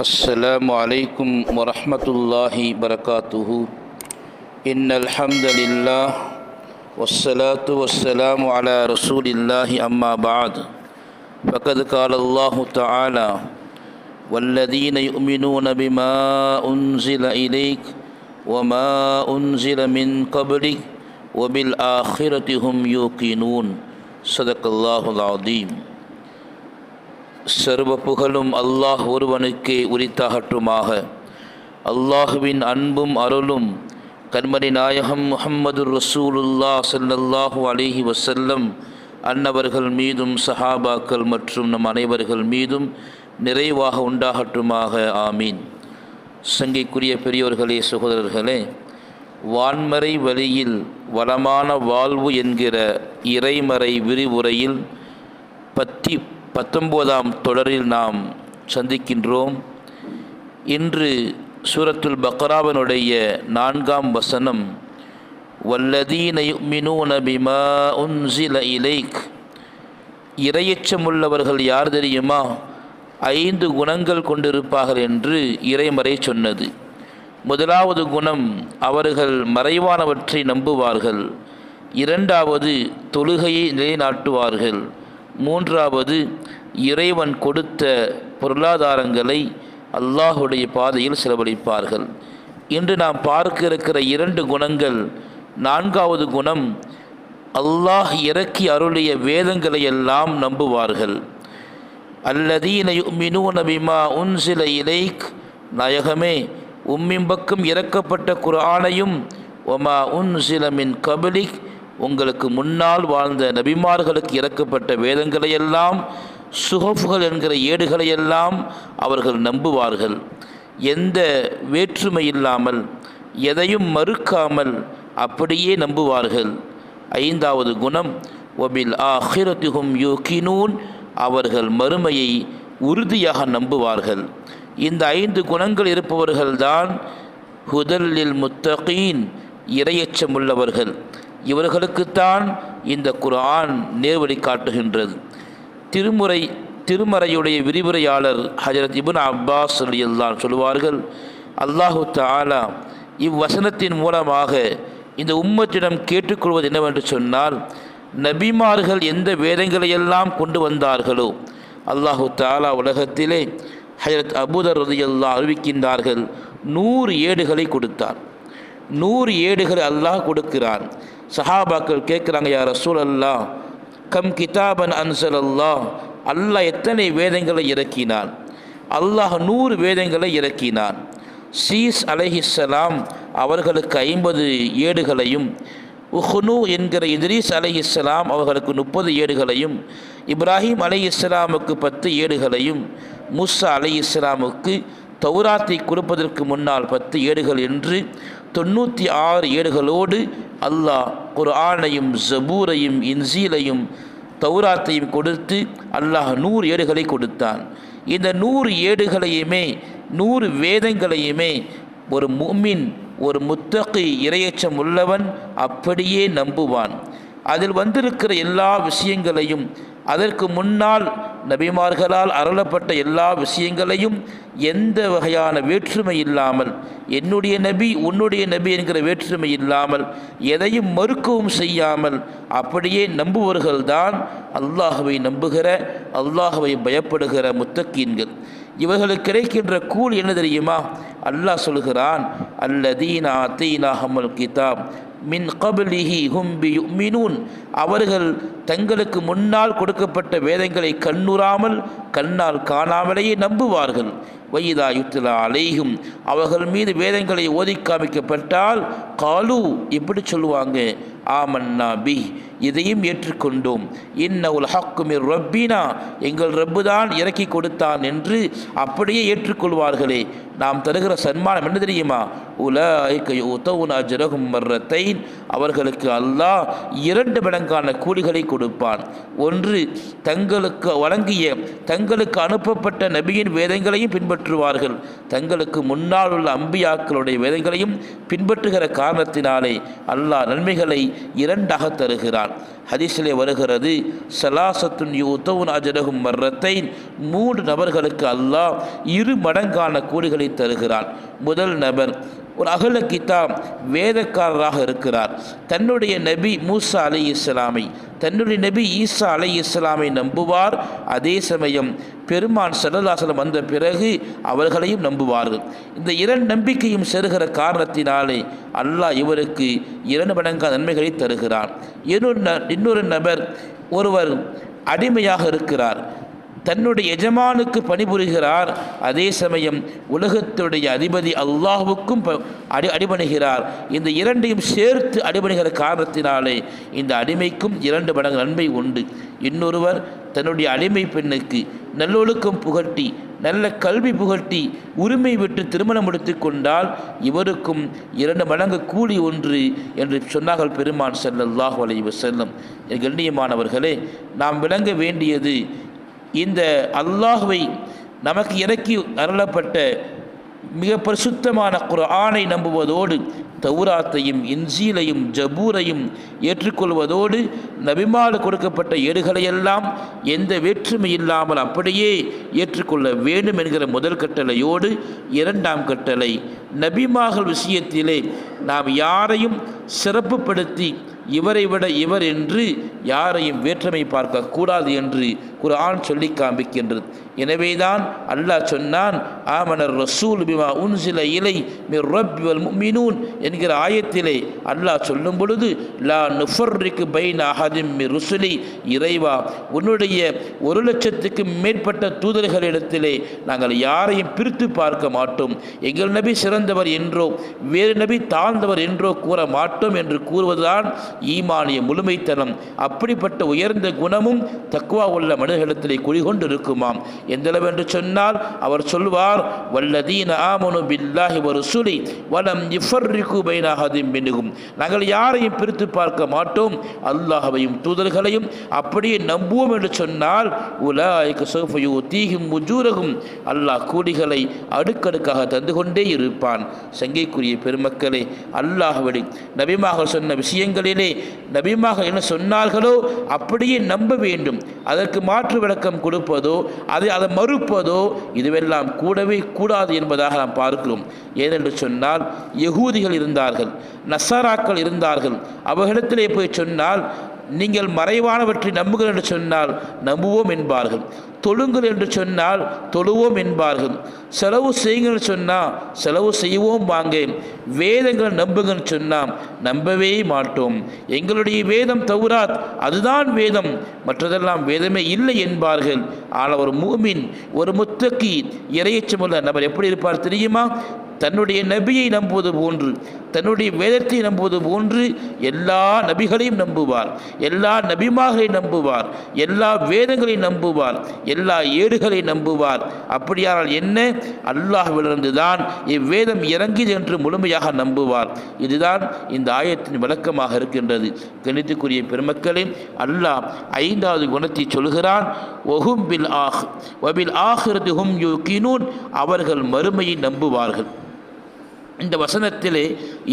السلام عليكم ورحمة الله وبركاته. إن الحمد لله والصلاة والسلام على رسول الله أما بعد. فقد قال الله تعالى والذين يؤمنون بما أنزل إليك وما أنزل من قبلك وبالآخرة هم يوقنون. صدق الله العظيم. சர்வ புகழும் அல்லாஹ் ஒருவனுக்கே உரித்தாகட்டுமாக. அல்லாஹுவின் அன்பும் அருளும் கண்மணி நாயகம் முஹம்மது ரசூலுல்லா ஸல்லல்லாஹு அலிஹி வசல்லம் அன்னவர்கள் மீதும் சஹாபாக்கள் மற்றும் நம் அனைவர்கள் மீதும் நிறைவாக உண்டாகட்டுமாக. ஆமீன். சங்கைக்குரிய பெரியோர்களே சகோதரர்களே வான்மறை வழியில் வளமான வாழ்வு என்கிற இறைமறை விரிவுரையில் பத்தி பத்தொம்போதாம் தொடரில் நாம் சந்திக்கின்றோம். இன்று சூரத்துல் பக்ராவனுடைய நான்காம் வசனம் வல்லதீன யுமினூன பிமா உன்சில இலைக். இரையச்சமுள்ளவர்கள் யார் தெரியுமா? ஐந்து குணங்கள் கொண்டிருப்பார்கள் என்று இறைமறை சொன்னது. முதலாவது குணம் அவர்கள் மறைவானவற்றை நம்புவார்கள். இரண்டாவது தொழுகையை நிலைநாட்டுவார்கள். மூன்றாவது இறைவன் கொடுத்த பொருளாதாரங்களை அல்லாஹுடைய பாதையில் செலவழிப்பார்கள். இன்று நாம் பார்க்க இருக்கிற இரண்டு குணங்கள் நான்காவது குணம் அல்லாஹ் இறக்கி அருளிய வேதங்களை எல்லாம் நம்புவார்கள். அல்லதீன நபிமா உன் சில இலைக் நாயகமே உம்மிம்பக்கம் இறக்கப்பட்ட குரானையும் ஒமா உன் மின் கபலிக் உங்களுக்கு முன்னால் வாழ்ந்த நபிமார்களுக்கு இறக்கப்பட்ட வேதங்களையெல்லாம் சுகஃபுகள் என்கிற ஏடுகளையெல்லாம் அவர்கள் நம்புவார்கள். எந்த வேற்றுமை இல்லாமல் எதையும் மறுக்காமல் அப்படியே நம்புவார்கள். ஐந்தாவது குணம் ஒபில் ஆஹிரத்துகும் யூகினூன். அவர்கள் மறுமையை உறுதியாக நம்புவார்கள். இந்த ஐந்து குணங்கள் இருப்பவர்கள்தான் ஹுதல்லில் முத்தகீன். இரையச்சமுள்ளவர்கள். இவர்களுக்குத்தான் இந்த குரான் நேர்வழி காட்டுகின்றது. திருமுறை திருமறையுடைய விரிவுரையாளர் ஹஜரத் இபுன் அப்பாஸ் அலியல்லான் சொல்லுவார்கள் அல்லாஹு தாலா இவ்வசனத்தின் மூலமாக இந்த உம்மத்திடம் கேட்டுக்கொள்வது என்னவென்று சொன்னால் நபிமார்கள் எந்த வேதங்களையெல்லாம் கொண்டு வந்தார்களோ அல்லாஹு தாலா உலகத்திலே ஹஜரத் அபுதர் ரதியல்லா அறிவிக்கின்றார்கள் நூறு ஏடுகளை கொடுத்தார். நூறு ஏடுகள் அல்லாஹ் கொடுக்கிறான். சஹாபாக்கள் கேட்குறாங்க யார் ரசூல் அல்லா கம் கிதாபன் அன்சல் அல்லாஹ் அல்லாஹ் எத்தனை வேதங்களை இறக்கினான்? அல்லாஹ் நூறு வேதங்களை இறக்கினான். சீஸ் அலஹிஸ்லாம் அவர்களுக்கு ஐம்பது ஏடுகளையும் உஹ்னு என்கிற இத்ரீஸ் அலை இஸ்லாம் அவர்களுக்கு முப்பது ஏடுகளையும் இப்ராஹிம் அலை இஸ்லாமுக்கு பத்து ஏடுகளையும் முஸ்ஸா அலை இஸ்லாமுக்கு தௌராத்தை கொடுப்பதற்கு முன்னால் பத்து ஏடுகள் என்று தொண்ணூற்றி ஆறு ஏடுகளோடு அல்லாஹ் குர்ஆனையும் ஜபூரையும் இன்சீலையும் தௌராத்தையும் கொடுத்து அல்லாஹ் நூறு ஏடுகளை கொடுத்தான். இந்த நூறு ஏடுகளையுமே நூறு வேதங்களையுமே ஒரு முமின் ஒரு முத்தகி இரையச்சம் உள்ளவன் அப்படியே நம்புவான். அதில் வந்திருக்கிற எல்லா விஷயங்களையும் அதற்கு முன்னால் நபிமார்களால் அருளப்பட்ட எல்லா விஷயங்களையும் எந்த வகையான வேற்றுமை இல்லாமல் என்னுடைய நபி உன்னுடைய நபி என்கிற வேற்றுமை இல்லாமல் எதையும் மறுக்கவும் செய்யாமல் அப்படியே நம்புவர்கள்தான் அல்லாஹுவை நம்புகிற அல்லாஹுவை பயப்படுகிற முத்தக்கீன்கள். இவர்களுக்கு கிடைக்கின்ற கூல் என்ன தெரியுமா? அல்லாஹ் சொல்கிறான் அல்லதீனா தீனா ஹமல் கிதாப் மின் கபலிஹி ஹும்பி மினூன் அவர்கள் தங்களுக்கு முன்னால் கொடுக்கப்பட்ட வேதங்களை கண்ணுறாமல் கண்ணால் காணாமலேயே நம்புவார்கள். வயிதா யுத்லா அலைகும் அவர்கள் மீது வேதங்களை ஓதி காமிக்கப்பட்டால் காலு எப்படி சொல்லுவாங்க. ஆமன்னா பி இதையும் ஏற்றுக்கொண்டோம். இன்னவுல் ஹக்குமிர் ரப்பினா. எங்கள் ரப்பு தான் இறக்கி கொடுத்தான் என்று அப்படியே ஏற்றுக்கொள்வார்களே. நாம் தருகிற சன்மானம் என்ன தெரியுமா? உல உலகுன் அஜரகும் மர்ரத்தைன். அவர்களுக்கு அல்லாஹ் இரண்டு மடங்கான கூலிகளை கொடு கொடுப்பான். ஒன்று தங்களுக்கு வழங்கிய தங்களுக்கு அனுப்பப்பட்ட நபியின் வேதங்களையும் பின்பற்றுவார்கள். தங்களுக்கு முன்னால் உள்ள அம்பியாக்களுடைய வேதங்களையும் பின்பற்றுகிற காரணத்தினாலே அல்லாஹ் நன்மைகளை இரண்டாக தருகிறான். ஹதீஸிலே வருகிறது சலாசத்துன் யூத்தவுன் அஜரகும் மர்ரத்தை மூன்று நபர்களுக்கு அல்லாஹ் இரு மடங்கான கூலிகளை தருகிறான். முதல் நபர் ஒரு அகல கிதாப் வேதக்காரராக இருக்கிறார். தன்னுடைய நபி மூசா அலி இஸ்லாமை தன்னுடைய நபி ஈசா அலை இஸ்லாமை நம்புவார். அதே சமயம் பெருமான் சல்லல்லாசலம் வந்த பிறகு அவர்களையும் நம்புவார்கள். இந்த இரண்டு நம்பிக்கையும் செருகிற காரணத்தினாலே அல்லாஹ் இவருக்கு இரண்டு மடங்கான நன்மைகளை தருகிறான். இன்னொரு ந- இன்னொரு நபர் ஒருவர் அடிமையாக இருக்கிறார். தன்னுடைய எஜமானுக்கு பணிபுரிகிறார். அதே சமயம் உலகத்துடைய அதிபதி அல்லாஹுக்கும் ப- அடி அடிபணிகிறார். இந்த இரண்டையும் சேர்த்து அடிபணிகிற காரணத்தினாலே இந்த அடிமைக்கும் இரண்டு மடங்கு நன்மை உண்டு. இன்னொருவர் தன்னுடைய அடிமை பெண்ணுக்கு நல்லொழுக்கம் புகட்டி நல்ல கல்வி புகட்டி உரிமை விட்டு திருமணம் முடித்து கொண்டால் இவருக்கும் இரண்டு மடங்கு கூலி ஒன்று என்று சொன்னார்கள் பெருமான் செல்லல்லாஹ் வலைவு செல்லும் என் கண்ணியமானவர்களே நாம் விளங்க வேண்டியது இந்த அல்லாஹுவை நமக்கு இறக்கி அருளப்பட்ட மிக பரிசுத்தமான குரானை நம்புவதோடு தௌராத்தையும் இன்சீலையும் ஜபூரையும் ஏற்றுக்கொள்வதோடு நபிமாறு கொடுக்கப்பட்ட ஏடுகளையெல்லாம் எந்த வேற்றுமை இல்லாமல் அப்படியே ஏற்றுக்கொள்ள வேண்டும் என்கிற முதல் கட்டளையோடு இரண்டாம் கட்டளை நபிமார்கள் விஷயத்திலே நாம் யாரையும் சிறப்புப்படுத்தி இவரை விட இவர் என்று யாரையும் வேற்றுமை பார்க்கக்கூடாது என்று குர்ஆன் சொல்லி காண்பிக்கின்றது. எனவேதான் அல்லாஹ் சொன்னான் ஆமனர் ரசூல் பிமா உன்சில இலை மிர் ரப்பி வல் என்கிற ஆயத்திலே அல்லாஹ் சொல்லும் பொழுது லா நுஃபர்ரிக்கு பைன் அஹதிம் மி ருசுலி இறைவா உன்னுடைய ஒரு லட்சத்துக்கு மேற்பட்ட தூதர்களிடத்திலே நாங்கள் யாரையும் பிரித்து பார்க்க மாட்டோம். எங்கள் நபி சிறந்தவர் என்றோ வேறு நபி தாழ்ந்தவர் என்றோ கூற மாட்டோம் என்று கூறுவதுதான் ஈமானிய முழுமைத்தனம் அப்படிப்பட்ட உயர்ந்த குணமும் தக்குவா உள்ள மனிதர்களிடத்திலே குடிகொண்டு இருக்குமாம் எந்தளவு என்று சொன்னால் அவர் சொல்வார் வல்லதீன ஆமனு பில்லாஹி ஒரு சுலி வலம் இஃபர்ரிக்கு பைனாகதிம் மினுகும் நாங்கள் யாரையும் பிரித்து பார்க்க மாட்டோம். அல்லாஹவையும் தூதர்களையும் அப்படியே நம்புவோம் என்று சொன்னால் உலாய்க்கு சோஃபையோ தீகும் முஜூரகும் அல்லாஹ் கூலிகளை அடுக்கடுக்காக தந்து கொண்டே இருப்பான். சங்கைக்குரிய பெருமக்களே அல்லாஹ் நபிமாக சொன்ன விஷயங்களில் நபிமாக என்ன சொன்னார்களோ அப்படியே நம்ப வேண்டும். அதற்கு மாற்று விளக்கம் கொடுப்பதோ அதை அதை மறுப்பதோ இதுவெல்லாம் கூடவே கூடாது என்பதாக நாம் பார்க்கிறோம். ஏனென்று சொன்னால் யகூதிகள் இருந்தார்கள் நசாராக்கள் இருந்தார்கள். அவர்களிடத்திலே போய் சொன்னால் நீங்கள் மறைவானவற்றை நம்புகிறேன் என்று சொன்னால் நம்புவோம் என்பார்கள். தொழுங்கள் என்று சொன்னால் தொழுவோம் என்பார்கள். செலவு செய்யுங்கள் சொன்னால் செலவு செய்வோம் வாங்க வேதங்கள் நம்புங்கள் சொன்னால் நம்பவே மாட்டோம். எங்களுடைய வேதம் தௌராத் அதுதான் வேதம். மற்றதெல்லாம் வேதமே இல்லை என்பார்கள். ஆனால் ஒரு மூமின் ஒரு முத்தக்கி இறையச்சமுள்ள நபர் எப்படி இருப்பார் தெரியுமா? தன்னுடைய நபியை நம்புவது போன்று தன்னுடைய வேதத்தை நம்புவது போன்று எல்லா நபிகளையும் நம்புவார். எல்லா நபிமார்களை நம்புவார். எல்லா வேதங்களையும் நம்புவார். எல்லா ஏடுகளை நம்புவார். அப்படியானால் என்ன? அல்லாஹ்விலிருந்து தான் இவ்வேதம் இறங்கியது என்று முழுமையாக நம்புவார். இதுதான் இந்த ஆயத்தின் விளக்கமாக இருக்கின்றது. கணித்துக்குரிய பெருமக்களே அல்லாஹ் ஐந்தாவது குணத்தை சொல்கிறான் ஒஹும் பில் ஆஹ் வபில் ஆஹிரது ஹும் யூகினூன். அவர்கள் மறுமையை நம்புவார்கள். இந்த வசனத்திலே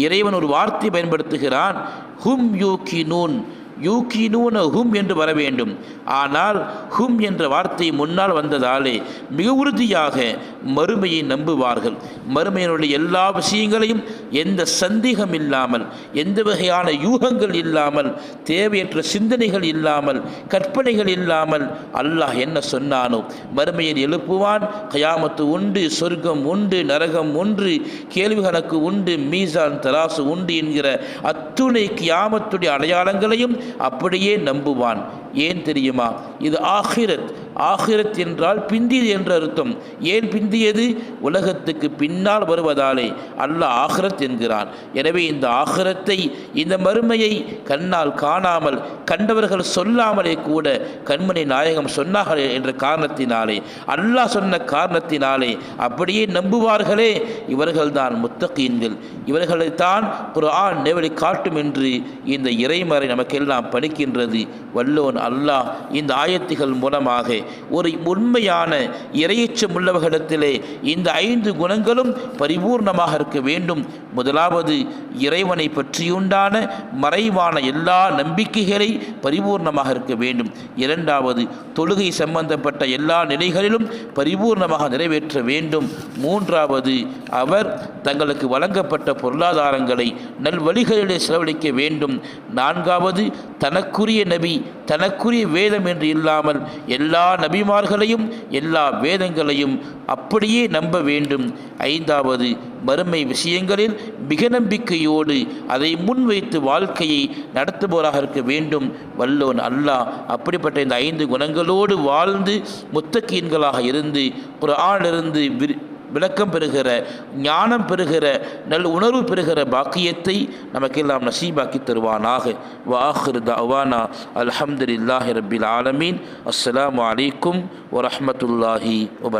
இறைவன் ஒரு வார்த்தை பயன்படுத்துகிறான் ஹும் யூ கி நூன் யூகினூன ஹும் என்று வர வேண்டும். ஆனால் ஹும் என்ற வார்த்தை முன்னால் வந்ததாலே மிக உறுதியாக மறுமையை நம்புவார்கள். மறுமையினுடைய எல்லா விஷயங்களையும் எந்த சந்தேகம் இல்லாமல் எந்த வகையான யூகங்கள் இல்லாமல் தேவையற்ற சிந்தனைகள் இல்லாமல் கற்பனைகள் இல்லாமல் அல்லாஹ் என்ன சொன்னானோ மறுமையில் எழுப்புவான். கயாமத்து உண்டு சொர்க்கம் உண்டு நரகம் ஒன்று கேள்வி கணக்கு உண்டு மீசான் தராசு உண்டு என்கிற அத்துணை கியாமத்துடைய அடையாளங்களையும் அப்படியே நம்புவான். ஏன் தெரியுமா? இது ஆஹிரத் ஆகிரத் என்றால் பிந்தியது என்ற அர்த்தம். ஏன் பிந்தியது? உலகத்துக்கு பின்னால் வருவதாலே. அல்லாஹ் ஆகிரத் என்கிறான். எனவே இந்த ஆகிரத்தை இந்த மறுமையை கண்ணால் காணாமல் கண்டவர்கள் சொல்லாமலே கூட கண்மணி நாயகம் சொன்னார்கள் என்ற காரணத்தினாலே அல்லாஹ் சொன்ன காரணத்தினாலே அப்படியே நம்புவார்களே. இவர்கள்தான் முத்தகீன்கள். இவர்களைத்தான் குர்ஆன் நேவலை காட்டும் என்று இந்த இறைமறை நமக்கெல்லாம் படிக்கின்றது வல்லோன் அல்லாஹ் இந்த ஆயத்துகள் மூலமாக ஒரு உண்மையான இறையச்சம் உள்ளவர்களிடத்திலே இந்த ஐந்து குணங்களும் பரிபூர்ணமாக இருக்க வேண்டும். முதலாவது இறைவனை பற்றியுண்டான மறைவான எல்லா நம்பிக்கைகளை பரிபூர்ணமாக இருக்க வேண்டும். இரண்டாவது தொழுகை சம்பந்தப்பட்ட எல்லா நிலைகளிலும் பரிபூர்ணமாக நிறைவேற்ற வேண்டும். மூன்றாவது அவர் தங்களுக்கு வழங்கப்பட்ட பொருளாதாரங்களை நல்வழிகளிலே செலவழிக்க வேண்டும். நான்காவது தனக்குரிய நபி தனக்குரிய வேதம் என்று இல்லாமல் எல்லா நபிமார்களையும் எல்லா வேதங்களையும் அப்படியே நம்ப வேண்டும். ஐந்தாவது மறுமை விஷயங்களில் மிக நம்பிக்கையோடு அதை முன்வைத்து வாழ்க்கையை நடத்துபவராக இருக்க வேண்டும். வல்லோன் அல்லாஹ் அப்படிப்பட்ட இந்த ஐந்து குணங்களோடு வாழ்ந்து முத்தக்கீன்களாக இருந்து குர்ஆனிலிருந்து விரி விளக்கம் பெறுகிற ஞானம் பெறுகிற நல் உணர்வு பெறுகிற பாக்கியத்தை நமக்கெல்லாம் நசீபாக்கி தருவானாக. வாஹிர் தவானா அல்ஹம்துலில்லாஹி ரபில் ஆலமீன். அஸ்லாம் வலைக்கும் வரமத்துல்லாஹி வபரக்